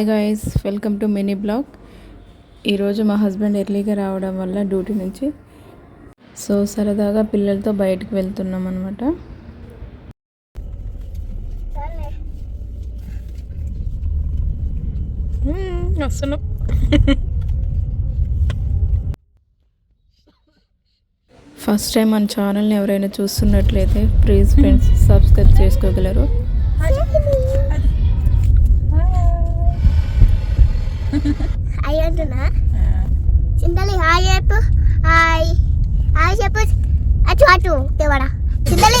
Hi guys welcome to mini blog ఈరోజు మా husband ఎర్లీగా రావడం వల్ల డ్యూటీ నుంచి. సో సరదాగా పిల్లలతో బయటకు వెళ్తున్నాం అనమాట వస్తున్నాం. ఫస్ట్ టైం మన ఛానల్ని ఎవరైనా చూస్తున్నట్లయితే ప్లీజ్ ఫ్రెండ్స్ సబ్స్క్రైబ్ చేసుకోగలరు. అంటున్నా చింతలి హాయ్ చెప్పు. హాయ్. హాయ్ చెప్పు. అటు అటు దేవడా చింతలి.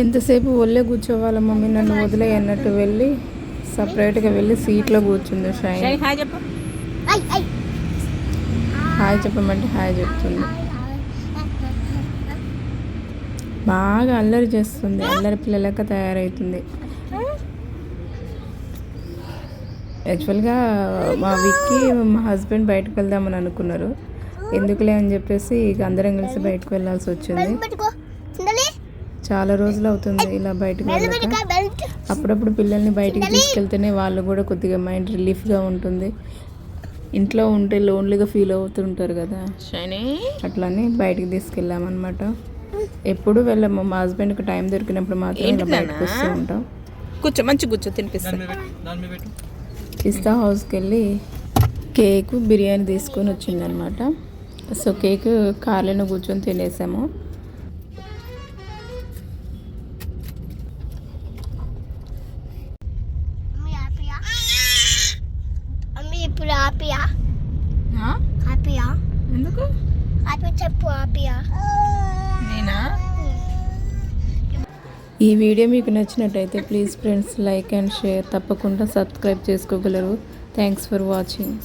ఎంతసేపు ఒళ్ళే కూర్చోవాలి మమ్మీ? నన్ను వదిలే అన్నట్టు వెళ్ళి సపరేట్గా వెళ్ళి సీట్లో కూర్చుంది షైన్ హాయ్ చెప్పు. హాయ్ చెప్పమంటే హాయ్ చెప్తుంది. బాగా అల్లరి చేస్తుంది. అల్లరి పిల్లలక తయారవుతుంది యాక్చువల్గా మా విక్కి మా హస్బెండ్ బయటకు వెళ్దామని అనుకున్నారు. ఎందుకులే అని చెప్పేసి ఇక అందరం కలిసి బయటకు వెళ్ళాల్సి వచ్చింది. చాలా రోజులు అవుతుంది ఇలా బయటకు వెళ్ళక. అప్పుడప్పుడు పిల్లల్ని బయటికి తీసుకెళ్తేనే వాళ్ళు కూడా కొద్దిగా మైండ్ రిలీఫ్గా ఉంటుంది. ఇంట్లో ఉంటే లోన్లీగా ఫీల్ అవుతుంటారు కదా. షైనీ అట్లని బయటికి తీసుకెళ్ళామన్నమాట. ఎప్పుడు వెళ్ళాము. మా హస్బెండ్కి టైం దొరికినప్పుడు మాత్రం ఇలా బయటకు వస్తూ? ఉంటాం. కూర్చో మంచి కూర్చో తినిపిస్తా. పిస్తా హౌస్కి వెళ్ళి కేక్ బిర్యానీ తీసుకొని వచ్చిందనమాట సో కేక్ కార్లోనే కూర్చొని తినేసాము. హ్యాపీయా హ్యాపీయా ఎందుకు? హ్యాపీ చెప్పు హ్యాపీయా నేనా? ఈ వీడియో మీకు నచ్చినట్టయితే please friends like and share తప్పకుండా సబ్స్క్రైబ్ చేసుకోగలరు. Thanks for watching.